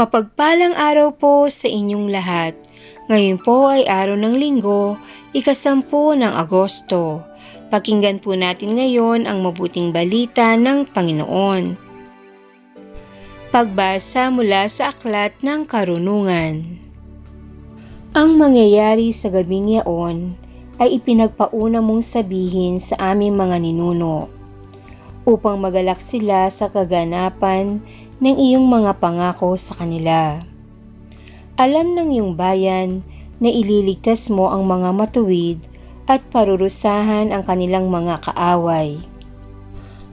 Mapagpalang araw po sa inyong lahat. Ngayon po ay araw ng linggo, ikasampu ng Agosto. Pakinggan po natin ngayon ang mabuting balita ng Panginoon. Pagbasa mula sa Aklat ng Karunungan Ang mangyayari sa gabing yaon ay ipinagpauna mong sabihin sa aming mga ninuno upang magalak sila sa kaganapan ng iyong mga pangako sa kanila. Alam ng iyong bayan na ililigtas mo ang mga matuwid at parurusahan ang kanilang mga kaaway.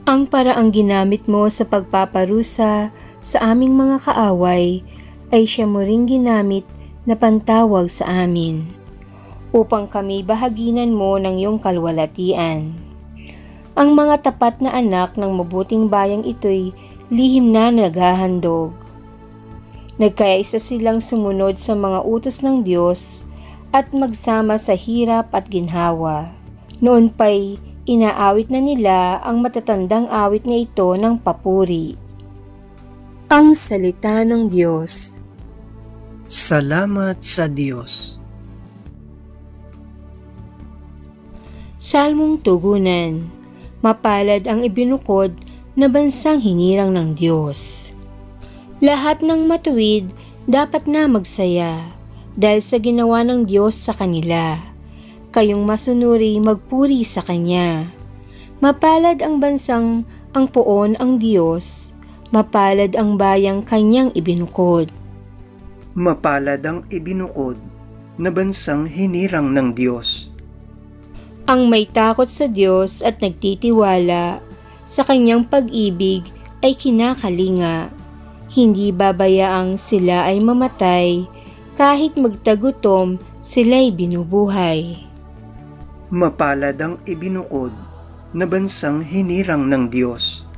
Ang paraang ginamit mo sa pagpaparusa sa aming mga kaaway ay siya mo ring ginamit na pantawag sa amin upang kami bahaginan mo ng iyong kalwalatian. Ang mga tapat na anak ng mabuting bayang ito'y lihim na naghahandog. Nagkaisa silang sumunod sa mga utos ng Diyos at magsama sa hirap at ginhawa. Noon pa'y inaawit na nila ang matatandang awit na ito ng papuri. Ang Salita ng Diyos Salamat sa Diyos. Salmong Tugunan Mapalad ang ibinukod na bansang hinirang ng Diyos. Lahat ng matuwid dapat na magsaya dahil sa ginawa ng Diyos sa kanila. Kayong masunuri magpuri sa Kanya. Mapalad ang bansang ang poon ang Diyos, mapalad ang bayang Kanyang ibinukod. Mapalad ang ibinukod na bansang hinirang ng Diyos. Ang may takot sa Diyos at nagtitiwala sa kanyang pag-ibig ay kinakalinga. Hindi babayaang sila ay mamatay kahit magtagutom sila'y binubuhay. Mapalad ang ibinukod na bansang hinirang ng Diyos.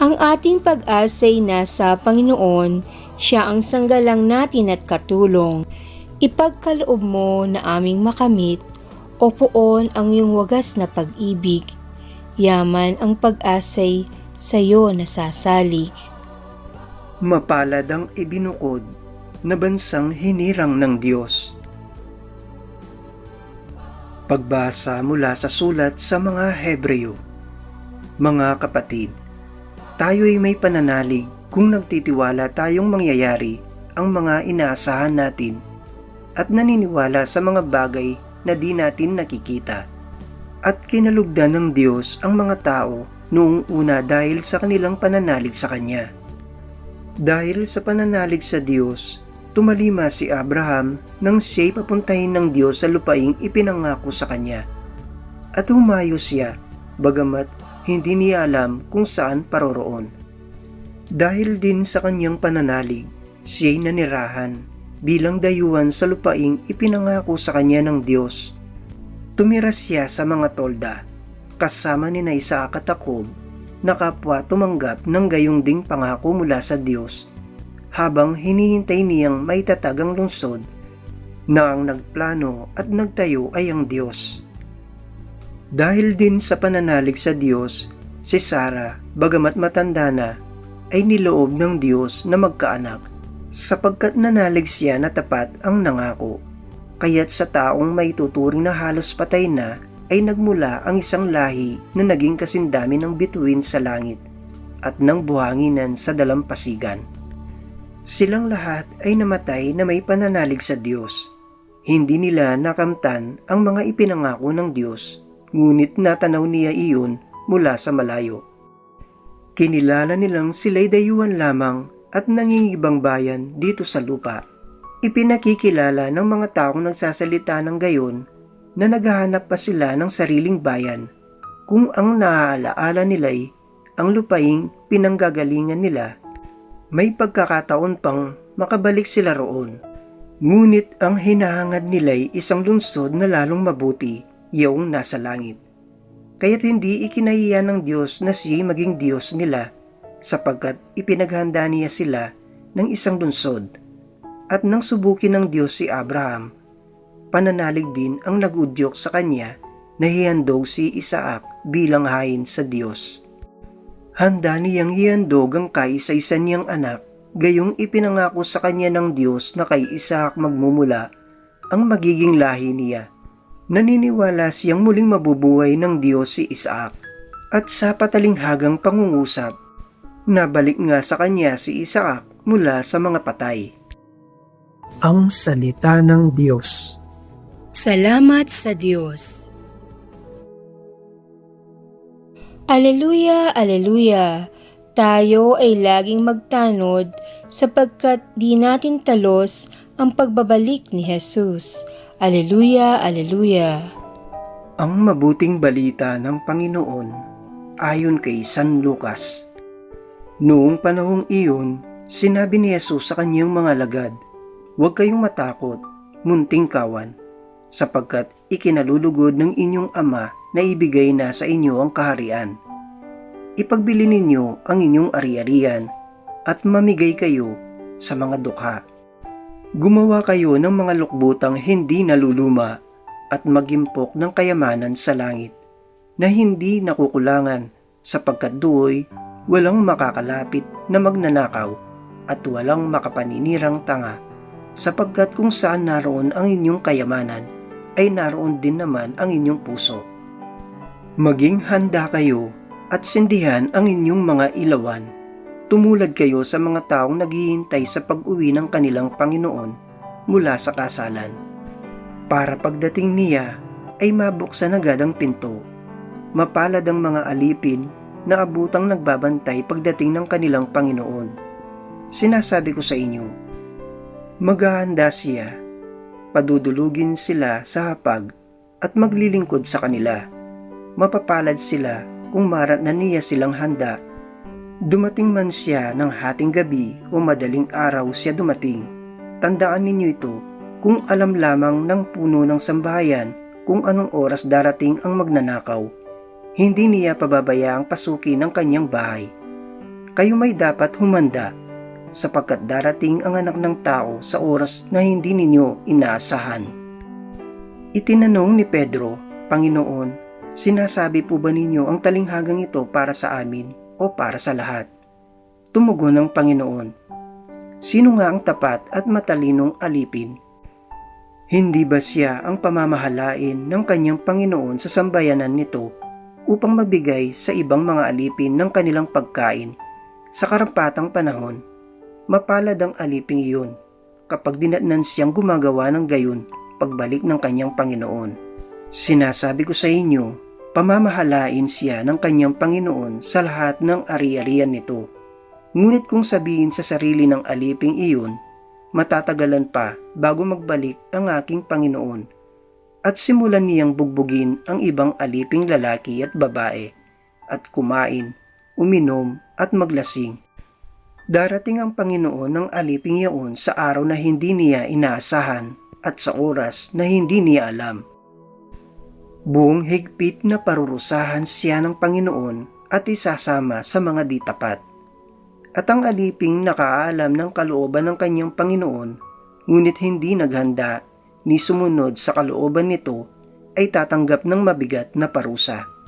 Ang ating pag-asay nasa Panginoon, siya ang sanggalang natin at katulong. Ipagkaloob mo na aming makamit o poon ang iyong wagas na pag-ibig yaman ang pag-asay sa iyo nasasalig. Mapalad ang ibinukod na bansang hinirang ng Diyos. Pagbasa mula sa sulat sa mga Hebreo. Mga kapatid, tayo'y may pananalig kung nagtitiwala tayong mangyayari ang mga inaasahan natin at naniniwala sa mga bagay na di natin nakikita at kinalugdan ng Diyos ang mga tao noong una dahil sa kanilang pananalig sa Kanya. Dahil sa pananalig sa Diyos, tumalima si Abraham nang siya'y papuntahin ng Diyos sa lupaing ipinangako sa Kanya. At humayo siya, bagamat hindi niya alam kung saan paroroon. Dahil din sa kanyang pananalig, siya'y nanirahan bilang dayuhan sa lupaing ipinangako sa kanya ng Diyos Tumira siya sa mga tolda, kasama ni Isaac at Jacob, na kapwa tumanggap ng gayong ding pangako mula sa Diyos, habang hinihintay niyang maitatag ang lungsod na ang nagplano at nagtayo ay ang Diyos. Dahil din sa pananalig sa Diyos, si Sarah, bagamat matanda na, ay niloob ng Diyos na magkaanak sapagkat nanalig siya na tapat ang nangako. Kaya't sa taong may tuturing na halos patay na ay nagmula ang isang lahi na naging kasindami ng bituin sa langit at ng buhanginan sa dalampasigan. Silang lahat ay namatay na may pananalig sa Diyos. Hindi nila nakamtan ang mga ipinangako ng Diyos, ngunit natanaw niya iyon mula sa malayo. Kinilala nilang sila'y dayuhan lamang at nangingibang bayan dito sa lupa Ipinakikilala ng mga taong nagsasalita ng gayon na naghahanap pa sila ng sariling bayan kung ang naaalaala nila'y ang lupaing pinanggagalingan nila. May pagkakataon pang makabalik sila roon. Ngunit ang hinahangad nila'y isang lungsod na lalong mabuti, yung nasa langit. Kaya't hindi ikinahiya ng Diyos na siya'y maging Diyos nila sapagkat ipinaghanda niya sila ng isang lungsod at nang subukin ng Diyos si Abraham, pananalig din ang nagudyok sa kanya na hihandog si Isaac bilang hain sa Diyos. Handa niyang hihandog ang kaisa-isa niyang anak gayong ipinangako sa kanya ng Diyos na kay Isaac magmumula ang magiging lahi niya. Naniniwala siyang muling mabubuhay ng Diyos si Isaac at sa patalinghagang pangungusap, nabalik nga sa kanya si Isaac mula sa mga patay. Ang Salita ng Diyos Salamat sa Diyos. Aleluya, aleluya. Tayo ay laging magtanod sapagkat di natin talos ang pagbabalik ni Jesus. Aleluya, aleluya. Ang mabuting balita ng Panginoon ayon kay San Lucas. Noong panahong iyon, sinabi ni Jesus sa kanyang mga lagad, Huwag kayong matakot, munting kawan, sapagkat ikinalulugod ng inyong ama na ibigay na sa inyo ang kaharian. Ipagbili ninyo ang inyong ari-arian at mamigay kayo sa mga dukha. Gumawa kayo ng mga lukbutang hindi naluluma at magimpok ng kayamanan sa langit na hindi nakukulangan sapagkat do'y walang makakalapit na magnanakaw at walang makapaninirang tanga sapagkat kung saan naroon ang inyong kayamanan ay naroon din naman ang inyong puso. Maging handa kayo at sindihan ang inyong mga ilawan. Tumulad kayo sa mga taong naghihintay sa pag-uwi ng kanilang Panginoon mula sa kasalan. Para pagdating niya ay mabuksan agad ang pinto. Mapalad ang mga alipin na abutang nagbabantay pagdating ng kanilang Panginoon. Sinasabi ko sa inyo, maghahanda siya, padudulugin sila sa hapag at maglilingkod sa kanila. Mapapalad sila kung marat na niya silang handa. Dumating man siya ng hating gabi o madaling araw siya dumating. Tandaan ninyo ito kung alam lamang ng puno ng sambahayan kung anong oras darating ang magnanakaw. Hindi niya pababayaang pasukin ang kanyang bahay. Kayo may dapat humanda sapagkat darating ang anak ng tao sa oras na hindi ninyo inaasahan. Itinanong ni Pedro, Panginoon, sinasabi po ba ninyo ang talinghagang ito para sa amin o para sa lahat? Tumugon ang Panginoon, Sino nga ang tapat at matalinong alipin? Hindi ba siya ang pamamahalain ng kanyang Panginoon sa sambayanan nito upang mabigay sa ibang mga alipin ng kanilang pagkain sa karampatang panahon? Mapalad ang aliping iyon kapag dinatnan siyang gumagawa ng gayon pagbalik ng kanyang Panginoon. Sinasabi ko sa inyo, pamamahalain siya ng kanyang Panginoon sa lahat ng ari-arian nito. Ngunit kung sabihin sa sarili ng aliping iyon, matatagalan pa bago magbalik ang aking Panginoon at simulan niyang bugbugin ang ibang aliping lalaki at babae at kumain, uminom at maglasing. Darating ang Panginoon ng aliping iyon sa araw na hindi niya inaasahan at sa oras na hindi niya alam. Buong higpit na parurusahan siya ng Panginoon at isasama sa mga di tapat. At ang aliping nakaalam ng kalooban ng kanyang Panginoon, ngunit hindi naghanda ni sumunod sa kalooban nito, ay tatanggap ng mabigat na parusa.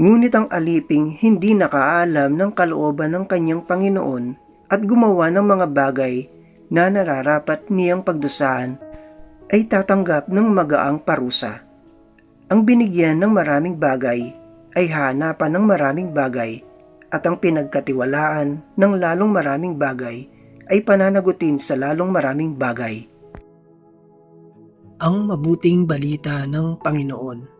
Ngunit ang aliping hindi nakaalam ng kalooban ng kanyang Panginoon at gumawa ng mga bagay na nararapat niyang pagdusahan, ay tatanggap ng magaang parusa. Ang binigyan ng maraming bagay ay hanapan ng maraming bagay at ang pinagkatiwalaan ng lalong maraming bagay ay pananagutin sa lalong maraming bagay. Ang mabuting balita ng Panginoon